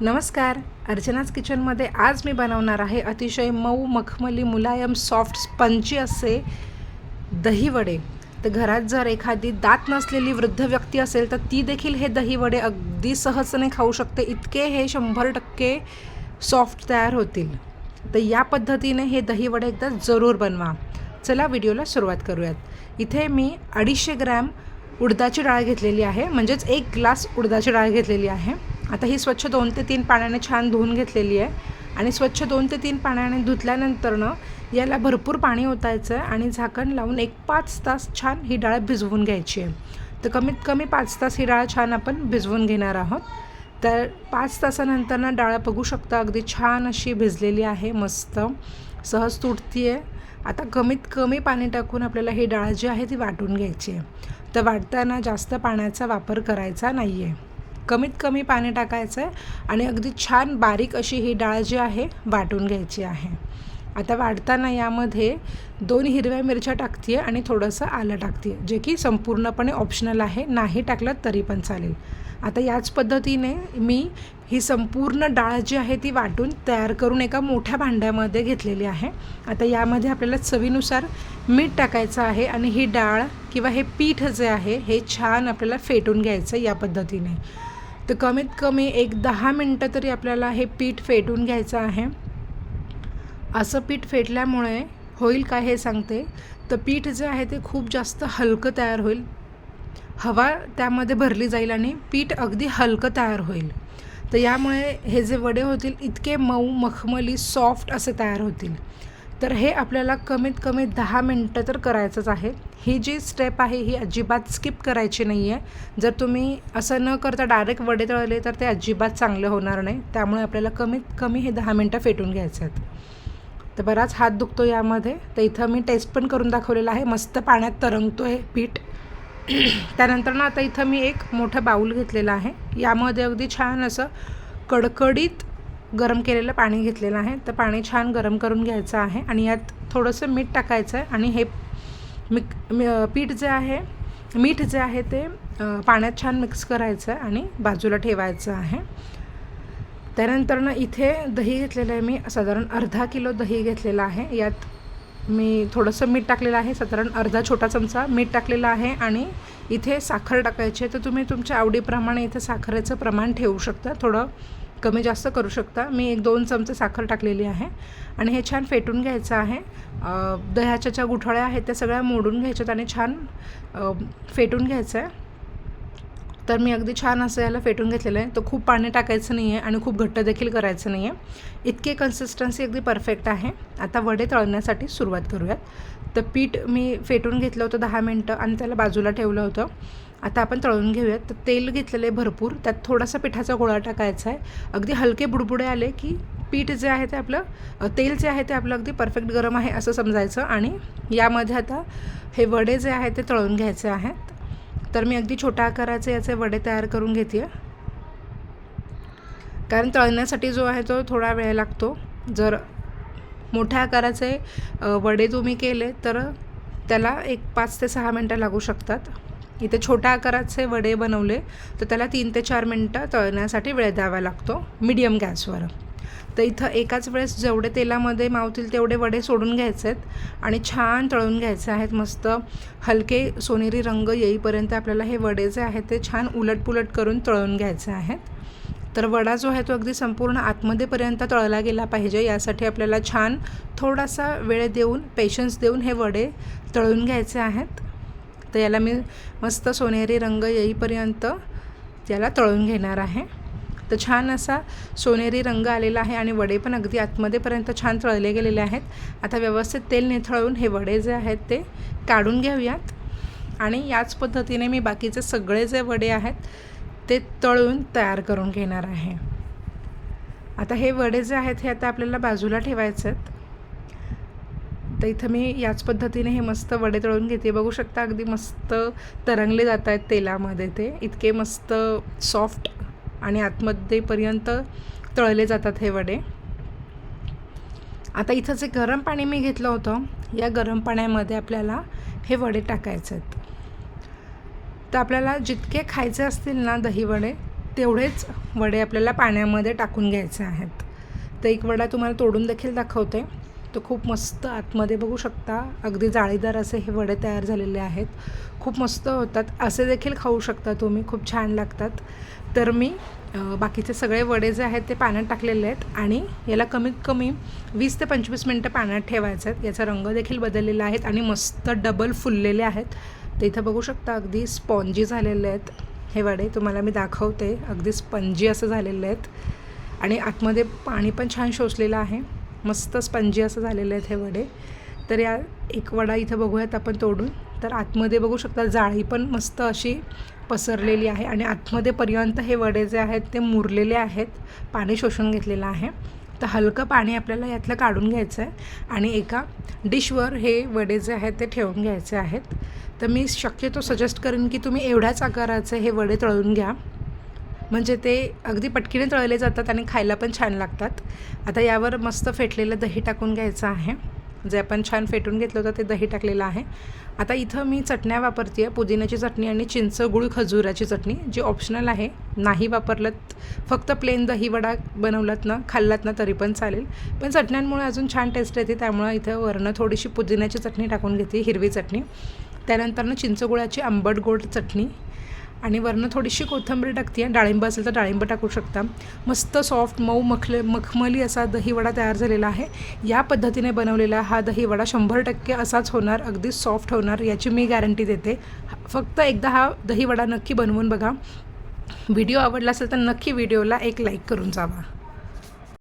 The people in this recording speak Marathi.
नमस्कार. अर्चनाच किचनमध्ये आज मी बनवणार आहे अतिशय मऊ मखमली मुलायम सॉफ्ट स्पंची असे दही वडे तर घरात जर एखादी दात नसलेली वृद्ध व्यक्ती असेल तर ती देखील हे दहीवडे अगदी सहजने खाऊ शकते. इतके हे शंभर टक्के सॉफ्ट तयार होतील. तर या पद्धतीने हे दहीवडे एकदा जरूर बनवा. चला व्हिडिओला सुरुवात करूयात. इथे मी अडीचशे ग्रॅम उडदाची डाळ घेतलेली आहे. म्हणजेच एक ग्लास उडदाची डाळ घेतलेली आहे. आता ही स्वच्छ दोन ते तीन पाण्याने छान धुवून घेतलेली आहे. आणि स्वच्छ दोन ते तीन पाण्याने धुतल्यानंतरनं याला भरपूर पाणी ओतायचं आहे आणि झाकण लावून एक पाच तास छान ही डाळ भिजवून घ्यायची आहे. तर कमीत कमी पाच तास ही डाळ छान आपण भिजवून घेणार आहोत. तर पाच तासानंतरनं डाळ बघू शकता अगदी छान अशी भिजलेली आहे मस्त. सहज तुटती आहे आता कमीत कमी पाणी टाकून आपल्याला ही डाळ जी आहे ती वाटून घ्यायची आहे. तर वाटताना जास्त पाण्याचा वापर करायचा नाही आहे कमीत कमी पाणी टाकायचं आहे आणि अगदी छान बारीक अशी ही डाळ जी आहे वाटून घ्यायची आहे. आता वाढताना यामध्ये दोन हिरव्या मिरच्या टाकते आहे आणि थोडंसं आलं टाकते आहे जे की संपूर्णपणे ऑप्शनल आहे नाही टाकलं तरी पण चालेल. आता याच पद्धतीने मी ही संपूर्ण डाळ जी आहे ती वाटून तयार करून एका मोठ्या भांड्यामध्ये घेतलेली आहे. आता यामध्ये आपल्याला चवीनुसार मीठ टाकायचं आहे आणि ही डाळ किंवा हे पीठ जे आहे हे छान आपल्याला फेटून घ्यायचं या पद्धतीने. तर कमीत कमी एक दहा मिनटं तरी आपल्याला हे पीठ फेटून घ्यायचं आहे. असं पीठ फेटल्यामुळे होईल काय हे सांगते. तर पीठ जे आहे ते खूप जास्त हलकं तयार होईल. हवा त्यामध्ये भरली जाईल आणि पीठ अगदी हलकं तयार होईल. तर यामुळे हे जे वडे होतील इतके मऊ मखमली सॉफ्ट असे तयार होतील. तर हे आपल्याला कमीत कमी दहा मिनटं तर करायचंच आहे. ही जी स्टेप आहे ही अजिबात स्किप करायची नाही आहे जर तुम्ही असं न करता डायरेक्ट वडे तळले तर ते अजिबात चांगलं होणार नाही. त्यामुळे आपल्याला कमीत कमी हे दहा मिनटं फेटून घ्यायचे आहेत. तर बराच हात दुखतो यामध्ये. तर इथं मी टेस्ट पण करून दाखवलेला आहे. मस्त पाण्यात तरंगतो आहे पीठ. त्यानंतर ना आता इथं मी एक मोठं बाऊल घेतलेला आहे. यामध्ये अगदी छान असं कडकडीत गरम केलेलं पाणी घेतलेलं आहे. तर पाणी छान गरम करून घ्यायचं आहे आणि यात थोडंसं मीठ टाकायचं आहे आणि हे मिक पीठ जे आहे मीठ जे आहे ते पाण्यात छान मिक्स करायचं आहे आणि बाजूला ठेवायचं आहे. त्यानंतर इथे दही घेतलेलं आहे मी. साधारण अर्धा किलो दही घेतलेलं आहे. यात मी थोडंसं मीठ टाकलेलं आहे. साधारण अर्धा छोटा चमचा मीठ टाकलेला आहे आणि इथे साखर टाकायची आहे. तर तुम्ही तुमच्या आवडीप्रमाणे इथे साखरेचं प्रमाण ठेवू शकता. थोडं कमी जास्त करू शकता. मी एक दोन चमचे साखर टाकलेली आहे आणि हे छान फेटून घ्यायचं आहे. दह्याच्या ज्या गुठळ्या आहेत त्या सगळ्या मोडून घ्यायच्यात आणि छान फेटून घ्यायचं आहे तर मी अगदी छान असं याला फेटून घेतलेलं आहे. तर खूप पाणी टाकायचं नाही आहे आणि खूप घट्ट देखील करायचं नाही आहे इतके कन्सिस्टन्सी अगदी परफेक्ट आहे. आता वडे तळण्यासाठी सुरुवात करूयात. तर पीठ मी फेटून घेतलं होतं दहा मिनटं आणि त्याला बाजूला ठेवलं होतं. आता आपण तळून घेऊयात. तर तेल घेतलेलं आहे भरपूर. त्यात थोडासा पिठाचा गोळा टाकायचा आहे. अगदी हलके बुडबुडे आले की पीठ जे आहे ते आपलं तेल जे आहे ते आपलं अगदी परफेक्ट गरम आहे असं समजायचं. आणि यामध्ये आता हे वडे जे आहे ते तळून घ्यायचे आहेत. तर मी अगदी छोट्या आकाराचे याचे वडे तयार करून घेते. कारण तळण्यासाठी जो आहे तो थोडा वेळ लागतो. जर मोठ्या आकाराचे वडे तुम्ही केले तर त्याला एक पाच ते सहा मिनटं लागू शकतात. इथे छोट्या आकाराचे वडे बनवले तर त्याला तीन ते चार मिनटं तळण्यासाठी वेळ द्यावा लागतो मीडियम गॅसवर. तर इथं एकाच वेळेस जेवढे तेलामध्ये मावतील तेवढे वडे सोडून घ्यायचे आहेत आणि छान तळून घ्यायचे आहेत. मस्त हलके सोनेरी रंग येईपर्यंत आपल्याला हे वडे जे आहेत ते छान उलटपुलट करून तळून घ्यायचे आहेत. तर वडा जो आहे तो अगदी संपूर्ण आतमध्येपर्यंत तळला गेला पाहिजे. यासाठी आपल्याला छान थोडासा वेळ देऊन पेशन्स देऊन हे वडे तळून घ्यायचे आहेत. तर याला मी मस्त सोनेरी रंग येईपर्यंत याला तळून घेणार आहे. तर छान असा सोनेरी रंग आलेला आहे आणि वडे पण अगदी आतमध्येपर्यंत छान तळले गेलेले आहेत. आता व्यवस्थित तेल निथळून हे वडे जे आहेत ते काढून घेऊयात. आणि याच पद्धतीने मी बाकीचे सगळे जे वडे आहेत ते तळून तयार करून घेणार आहे. आता हे वडे जे आहेत हे आता आपल्याला बाजूला ठेवायचे आहेत तर इथं मी याच पद्धतीने हे मस्त वडे तळून घेते. बघू शकता अगदी मस्त तरंगले जात आहेत तेलामध्ये ते. इतके मस्त सॉफ्ट आणि आतमध्येपर्यंत तळले जातात हे वडे. आता इथं जे गरम पाणी मी घेतलं होतं या गरम पाण्यामध्ये आपल्याला हे वडे टाकायचे आहेत. तर आपल्याला जितके खायचे असतील ना दही वडे तेवढेच वडे आपल्याला पाण्यामध्ये टाकून घ्यायचे आहेत. तर एक वडा तुम्हाला तोडून देखील दाखवते. तो खूप मस्त आतमध्ये बघू शकता. अगदी जाळीदार असे हे वडे तयार झालेले आहेत. खूप मस्त होतात. असे देखील खाऊ शकता तुम्ही. खूप छान लागतात. तर मी बाकीचे सगळे वडे जे आहेत ते पाण्यात टाकलेले आहेत आणि याला कमीत कमी वीस ते पंचवीस मिनटं पाण्यात ठेवायचे आहेत. याचा रंग देखील बदललेला आहेत आणि मस्त डबल फुललेले आहेत. ते इथं बघू शकता अगदी स्पॉन्जी झालेले आहेत हे वडे. तुम्हाला मी दाखवते. अगदी स्पंजी असं झालेले आहेत. आणि आतमध्ये पाणी पण छान शोषलेलं आहे. मस्त स्पंजी असं झालेले आहेत हे वडे. तर या एक वडा इथं बघूयात आपण तोडून. तर आतमध्ये बघू शकता जाळी पण मस्त अशी पसरलेली आहे आणि आतमध्ये पर्यंत हे वडे जे आहेत ते मुरलेले आहेत. पाणी शोषून घेतलेलं आहे. तर हलकं पाणी आपल्याला यातलं काढून घ्यायचं आहे आणि एका डिशवर हे वडे जे आहेत ते ठेवून घ्यायचे आहेत. तर मी शक्यतो सजेस्ट करेन की तुम्ही एवढ्याच आकाराचे हे वडे तळून घ्या. म्हणजे ते अगदी पटकीने तळले जातात आणि खायला पण छान लागतात. आता यावर मस्त फेटलेलं दही टाकून घ्यायचं आहे. जे आपण छान फेटून घेतलं होतं ते दही टाकलेलं आहे. आता इथं मी चटण्या वापरते आहे पुदिन्याची चटणी आणि चिंच गुळ खजुराची चटणी जी ऑप्शनल आहे. नाही वापरलं फक्त प्लेन दही वडा बनवलात ना खाल्लात ना तरी पण चालेल. पण चटण्यांमुळे अजून छान टेस्ट येते. त्यामुळं इथं वरनं थोडीशी पुदिन्याची चटणी टाकून घेते हिरवी चटणी. त्यानंतरनं चिंचगुळाची आंबट गोड चटणी. आणि वरनं थोडीशी कोथिंबीर टाकते आहे डाळिंब असेल तर डाळिंब टाकू शकता. मस्त सॉफ्ट मऊ मखले मखमली असा दहीवडा तयार झालेला आहे. या पद्धतीने बनवलेला हा दहीवडा शंभर टक्के असाच होणार अगदी सॉफ्ट होणार याची मी गॅरंटी देते. फक्त एकदा हा दहीवडा नक्की बनवून बघा. व्हिडिओ आवडला असेल तर नक्की व्हिडिओला एक लाईक करून जावा.